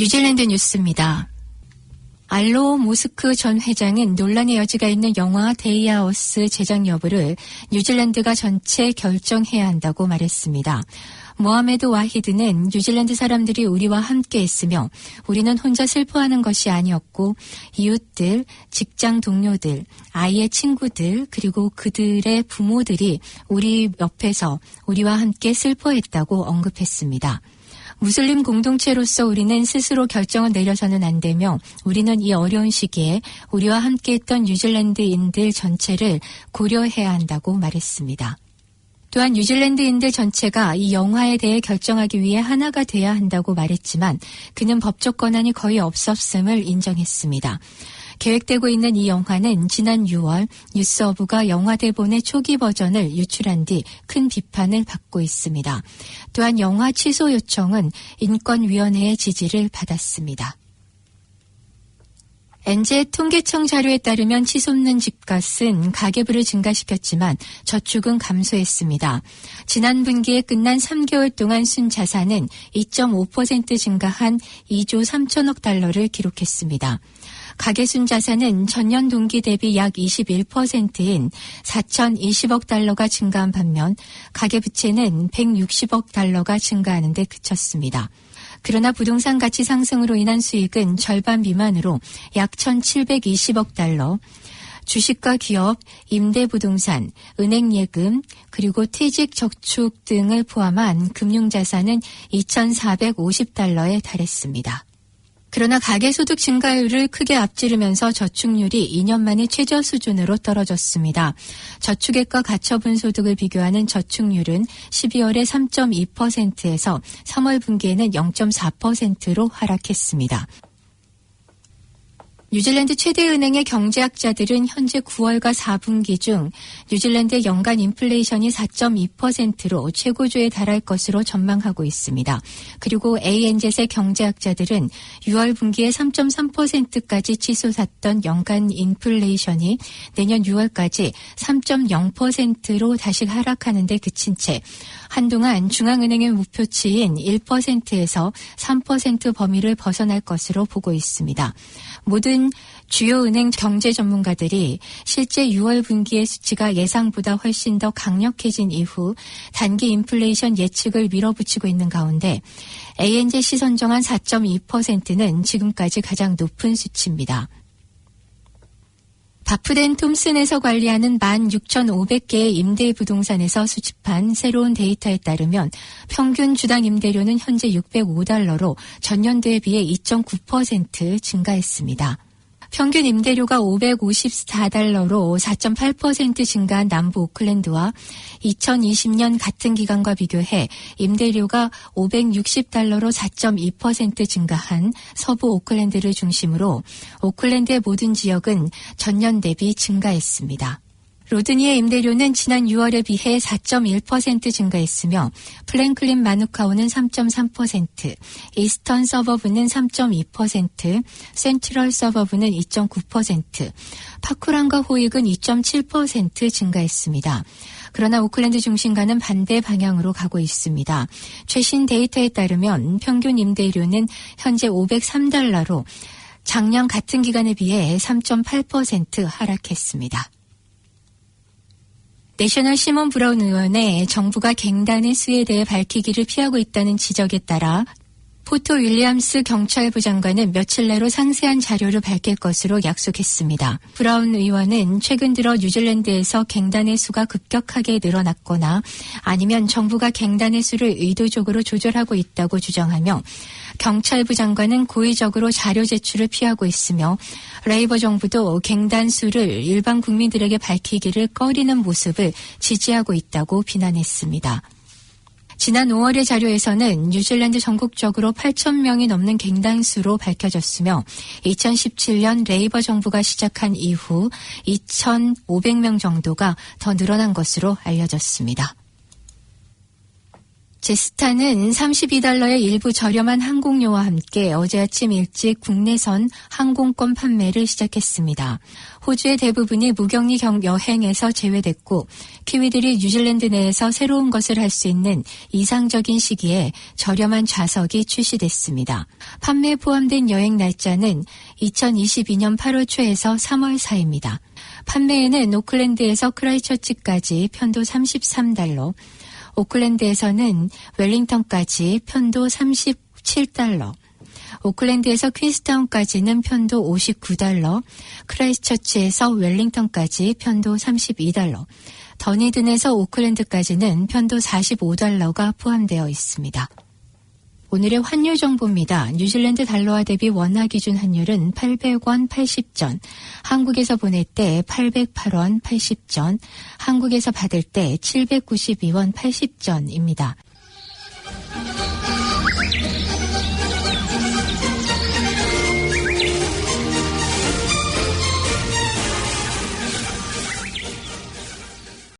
뉴질랜드 뉴스입니다. 알로 모스크 전 회장은 논란의 여지가 있는 영화 데이아우스 제작 여부를 뉴질랜드가 전체 결정해야 한다고 말했습니다. 모하메드 와히드는 뉴질랜드 사람들이 우리와 함께 했으며 우리는 혼자 슬퍼하는 것이 아니었고 이웃들, 직장 동료들, 아이의 친구들, 그리고 그들의 부모들이 우리 옆에서 우리와 함께 슬퍼했다고 언급했습니다. 무슬림 공동체로서 우리는 스스로 결정을 내려서는 안 되며 우리는 이 어려운 시기에 우리와 함께했던 뉴질랜드인들 전체를 고려해야 한다고 말했습니다. 또한 뉴질랜드인들 전체가 이 영화에 대해 결정하기 위해 하나가 돼야 한다고 말했지만 그는 법적 권한이 거의 없었음을 인정했습니다. 계획되고 있는 이 영화는 지난 6월 뉴스어부가 영화 대본의 초기 버전을 유출한 뒤 큰 비판을 받고 있습니다. 또한 영화 취소 요청은 인권위원회의 지지를 받았습니다. 엔제 통계청 자료에 따르면 치솟는 집값은 가계부를 증가시켰지만 저축은 감소했습니다. 지난 분기에 끝난 3개월 동안 순 자산은 2.5% 증가한 2조 3천억 달러를 기록했습니다. 가계순 자산은 전년 동기 대비 약 21%인 4,020억 달러가 증가한 반면 가계부채는 160억 달러가 증가하는 데 그쳤습니다. 그러나 부동산 가치 상승으로 인한 수익은 절반 미만으로 약 1,720억 달러, 주식과 기업, 임대부동산, 은행예금, 그리고 퇴직 저축 등을 포함한 금융자산은 2,450달러에 달했습니다. 그러나 가계소득 증가율을 크게 앞지르면서 저축률이 2년 만에 최저 수준으로 떨어졌습니다. 저축액과 가처분 소득을 비교하는 저축률은 12월에 3.2%에서 3월 분기에는 0.4%로 하락했습니다. 뉴질랜드 최대 은행의 경제학자들은 현재 9월과 4분기 중 뉴질랜드의 연간 인플레이션이 4.2%로 최고조에 달할 것으로 전망하고 있습니다. 그리고 ANZ의 경제학자들은 6월 분기에 3.3%까지 치솟았던 연간 인플레이션이 내년 6월까지 3.0%로 다시 하락하는 데 그친 채 한동안 중앙은행의 목표치인 1%에서 3% 범위를 벗어날 것으로 보고 있습니다. 모든 주요 은행 경제 전문가들이 실제 6월 분기의 수치가 예상보다 훨씬 더 강력해진 이후 단기 인플레이션 예측을 밀어붙이고 있는 가운데 ANZ시 선정한 4.2%는 지금까지 가장 높은 수치입니다. 바프덴 톰슨에서 관리하는 16,500개의 임대 부동산에서 수집한 새로운 데이터에 따르면 평균 주당 임대료는 현재 605달러로 전년도에 비해 2.9% 증가했습니다. 평균 임대료가 554달러로 4.8% 증가한 남부 오클랜드와 2020년 같은 기간과 비교해 임대료가 560달러로 4.2% 증가한 서부 오클랜드를 중심으로 오클랜드의 모든 지역은 전년 대비 증가했습니다. 로드니의 임대료는 지난 6월에 비해 4.1% 증가했으며 플랭클린 마누카우는 3.3%, 이스턴 서버브는 3.2%, 센트럴 서버브는 2.9%, 파쿠란과 호익은 2.7% 증가했습니다. 그러나 오클랜드 중심과는 반대 방향으로 가고 있습니다. 최신 데이터에 따르면 평균 임대료는 현재 503달러로 작년 같은 기간에 비해 3.8% 하락했습니다. 내셔널 시몬 브라운 의원의 정부가 갱단의 수에 대해 밝히기를 피하고 있다는 지적에 따라 포토 윌리엄스 경찰부 장관은 며칠 내로 상세한 자료를 밝힐 것으로 약속했습니다. 브라운 의원은 최근 들어 뉴질랜드에서 갱단의 수가 급격하게 늘어났거나 아니면 정부가 갱단의 수를 의도적으로 조절하고 있다고 주장하며 경찰부 장관은 고의적으로 자료 제출을 피하고 있으며 레이버 정부도 갱단 수를 일반 국민들에게 밝히기를 꺼리는 모습을 지지하고 있다고 비난했습니다. 지난 5월의 자료에서는 뉴질랜드 전국적으로 8천 명이 넘는 갱단수로 밝혀졌으며 2017년 레이버 정부가 시작한 이후 2,500명 정도가 더 늘어난 것으로 알려졌습니다. 제스타는 32달러의 일부 저렴한 항공료와 함께 어제 아침 일찍 국내선 항공권 판매를 시작했습니다. 호주의 대부분이 무격리 경 여행에서 제외됐고 키위들이 뉴질랜드 내에서 새로운 것을 할 수 있는 이상적인 시기에 저렴한 좌석이 출시됐습니다. 판매에 포함된 여행 날짜는 2022년 8월 초에서 3월 사이입니다. 판매에는 오클랜드에서 크라이처치까지 편도 33달러, 오클랜드에서는 웰링턴까지 편도 37달러, 오클랜드에서 퀸스타운까지는 편도 59달러, 크라이스처치에서 웰링턴까지 편도 32달러, 더니든에서 오클랜드까지는 편도 45달러가 포함되어 있습니다. 오늘의 환율 정보입니다. 뉴질랜드 달러화 대비 원화 기준 환율은 800원 80전, 한국에서 보낼 때 808원 80전, 한국에서 받을 때 792원 80전입니다.